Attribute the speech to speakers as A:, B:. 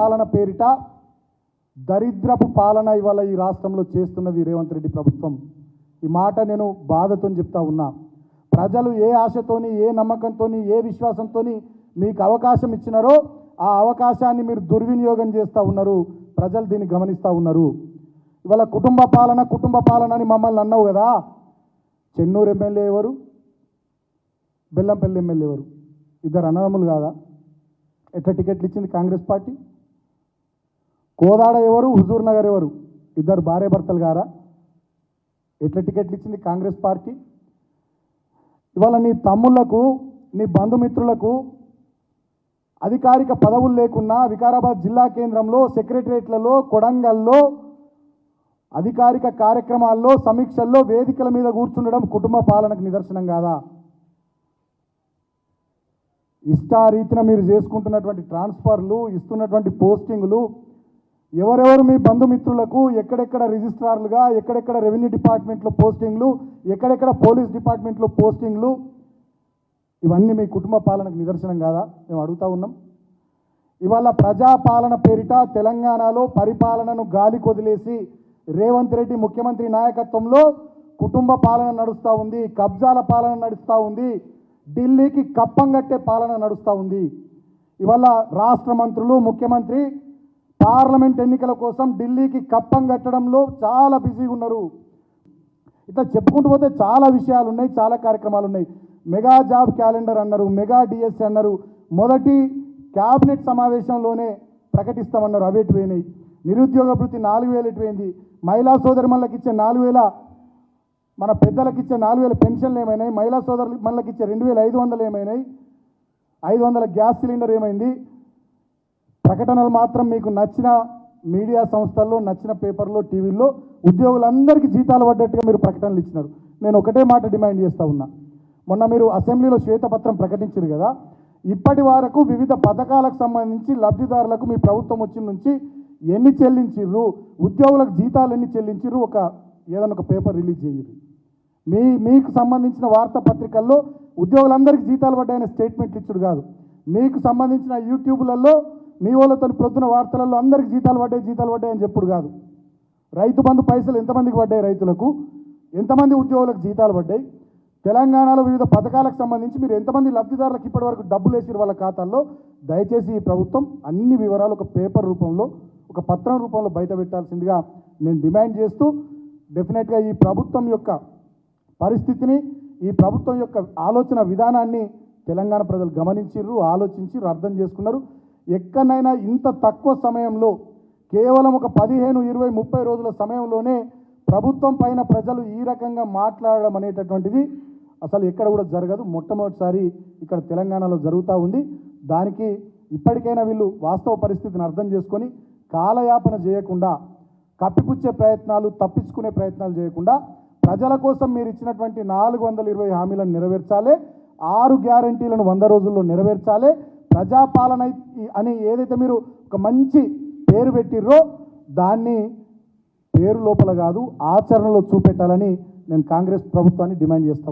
A: పాలన పేరిట దరిద్రపు పాలన ఇవాళ ఈ రాష్ట్రంలో చేస్తున్నది రేవంత్ రెడ్డి ప్రభుత్వం. ఈ మాట నేను బాధతో చెప్తా ఉన్నా. ప్రజలు ఏ ఆశతోని ఏ నమ్మకంతోని ఏ విశ్వాసంతోని మీకు అవకాశం ఇచ్చినారో ఆ అవకాశాన్ని మీరు దుర్వినియోగం చేస్తూ ఉన్నారు. ప్రజలు దీన్ని గమనిస్తూ ఉన్నారు. ఇవాళ కుటుంబ పాలన కుటుంబ పాలన అని మమ్మల్ని అన్నావు కదా. చెన్నూరు ఎమ్మెల్యే ఎవరు? బెల్లంపల్లి ఎమ్మెల్యే ఎవరు? ఇద్దరు అన్నదమ్ములు కాదా? ఎట్లా టికెట్లు ఇచ్చింది కాంగ్రెస్ పార్టీ? కోదాడ ఎవరు? హుజూర్ నగర్ ఎవరు? ఇద్దరు భార్య భర్తలు గారా? ఎట్లా టికెట్లు ఇచ్చింది కాంగ్రెస్ పార్టీ? ఇవాళ నీ తమ్ముళ్ళకు నీ బంధుమిత్రులకు అధికారిక పదవులు లేకున్నా వికారాబాద్ జిల్లా కేంద్రంలో సెక్రటరియట్లలో కొడంగల్లో అధికారిక కార్యక్రమాల్లో సమీక్షల్లో వేదికల మీద కూర్చుండడం కుటుంబ పాలనకు నిదర్శనం కాదా? ఇష్టారీతిన మీరు చేసుకుంటున్నటువంటి ట్రాన్స్ఫర్లు ఇస్తున్నటువంటి పోస్టింగ్లు ఎవరెవరు మీ బంధుమిత్రులకు ఎక్కడెక్కడ రిజిస్ట్రార్లుగా ఎక్కడెక్కడ రెవెన్యూ డిపార్ట్మెంట్లో పోస్టింగ్లు ఎక్కడెక్కడ పోలీస్ డిపార్ట్మెంట్లో పోస్టింగ్లు ఇవన్నీ మీ కుటుంబ పాలనకు నిదర్శనం కాదా? మేము అడుగుతా ఉన్నాం. ఇవాళ ప్రజాపాలన పేరిట తెలంగాణలో పరిపాలనను గాలి కొదిలేసి రేవంత్ రెడ్డి ముఖ్యమంత్రి నాయకత్వంలో కుటుంబ పాలన నడుస్తూ ఉంది కబ్జాల పాలన నడుస్తూ ఉంది ఢిల్లీకి కప్పం కట్టే పాలన నడుస్తూ ఉంది. ఇవాళ రాష్ట్ర మంత్రులు ముఖ్యమంత్రి పార్లమెంట్ ఎన్నికల కోసం ఢిల్లీకి కప్పం కట్టడంలో చాలా బిజీగా ఉన్నారు. ఇట్లా చెప్పుకుంటూ పోతే చాలా విషయాలు ఉన్నాయి చాలా కార్యక్రమాలు ఉన్నాయి మెగా జాబ్ క్యాలెండర్ అన్నారు మెగా డిఎస్సి అన్నారు. మొదటి క్యాబినెట్ సమావేశంలోనే ప్రకటిస్తామన్నారు అవి ఎటు పోయినాయి? నిరుద్యోగ భృతి నాలుగు వేలు ఎటు మహిళా సోదరిమణులకు ఇచ్చే నాలుగు వేల మన పెద్దలకు ఇచ్చే నాలుగు వేల పెన్షన్లు ఏమైనాయి? మహిళా సోదరు మనకి ఇచ్చే రెండు వేల ఐదు వందలు ఏమైనాయి? ఐదు వందల గ్యాస్ సిలిండర్ ఏమైంది? ప్రకటనలు మాత్రం మీకు నచ్చిన మీడియా సంస్థల్లో నచ్చిన పేపర్లో టీవీల్లో ఉద్యోగులందరికీ జీతాలు పడ్డట్టుగా మీరు ప్రకటనలు ఇచ్చినారు. నేను ఒకటే మాట డిమాండ్ చేస్తా ఉన్నా. మొన్న మీరు అసెంబ్లీలో శ్వేతపత్రం ప్రకటించారు కదా. ఇప్పటి వరకు వివిధ పథకాలకు సంబంధించి లబ్ధిదారులకు మీ ప్రభుత్వం వచ్చిన నుంచి ఎన్ని చెల్లించిర్రు ఉద్యోగులకు జీతాలు ఎన్ని చెల్లించిర్రు ఒక ఏదైనా ఒక పేపర్ రిలీజ్ చేయరు మీ మీకు సంబంధించిన వార్తాపత్రికల్లో ఉద్యోగులందరికీ జీతాలు పడ్డాయనే స్టేట్మెంట్లు ఇచ్చుడు కాదు. మీకు సంబంధించిన యూట్యూబ్లలో మీ వాళ్ళతో ప్రొద్దున వార్తలలో అందరికీ జీతాలు పడ్డాయి జీతాలు పడ్డాయి అని చెప్పుడు కాదు. రైతు బంధు పైసలు ఎంతమందికి పడ్డాయి రైతులకు? ఎంతమంది ఉద్యోగులకు జీతాలు పడ్డాయి? తెలంగాణలో వివిధ పథకాలకు సంబంధించి మీరు ఎంతమంది లబ్ధిదారులకు ఇప్పటివరకు డబ్బులు వేసిన వాళ్ళ ఖాతాల్లో? దయచేసి ఈ ప్రభుత్వం అన్ని వివరాలు ఒక పేపర్ రూపంలో ఒక పత్రం రూపంలో బయట పెట్టాల్సిందిగా నేను డిమాండ్ చేస్తూ డెఫినెట్గా ఈ ప్రభుత్వం యొక్క పరిస్థితిని ఈ ప్రభుత్వం యొక్క ఆలోచన విధానాన్ని తెలంగాణ ప్రజలు గమనించిర్రు ఆలోచించి అర్థం చేసుకున్నారు. ఎక్కడైనా ఇంత తక్కువ సమయంలో కేవలం ఒక పదిహేను ఇరవై ముప్పై రోజుల సమయంలోనే ప్రభుత్వం పైన ప్రజలు ఈ రకంగా మాట్లాడడం అనేటటువంటిది అసలు ఎక్కడ కూడా జరగదు. మొట్టమొదటిసారి ఇక్కడ తెలంగాణలో జరుగుతూ ఉంది. దానికి ఇప్పటికైనా వీళ్ళు వాస్తవ పరిస్థితిని అర్థం చేసుకొని కాలయాపన చేయకుండా కప్పిపుచ్చే ప్రయత్నాలు తప్పించుకునే ప్రయత్నాలు చేయకుండా ప్రజల కోసం మీరు ఇచ్చినటువంటి నాలుగు వందల ఇరవై హామీలను నెరవేర్చాలి ఆరు గ్యారంటీలను వంద రోజుల్లో నెరవేర్చాలి ప్రజాపాలన అని ఏదైతే మీరు ఒక మంచి పేరు పెట్టిర్రో దాన్ని పేరు లోపల కాదు ఆచరణలో చూపెట్టాలని నేను కాంగ్రెస్ ప్రభుత్వాన్ని డిమాండ్ చేస్తా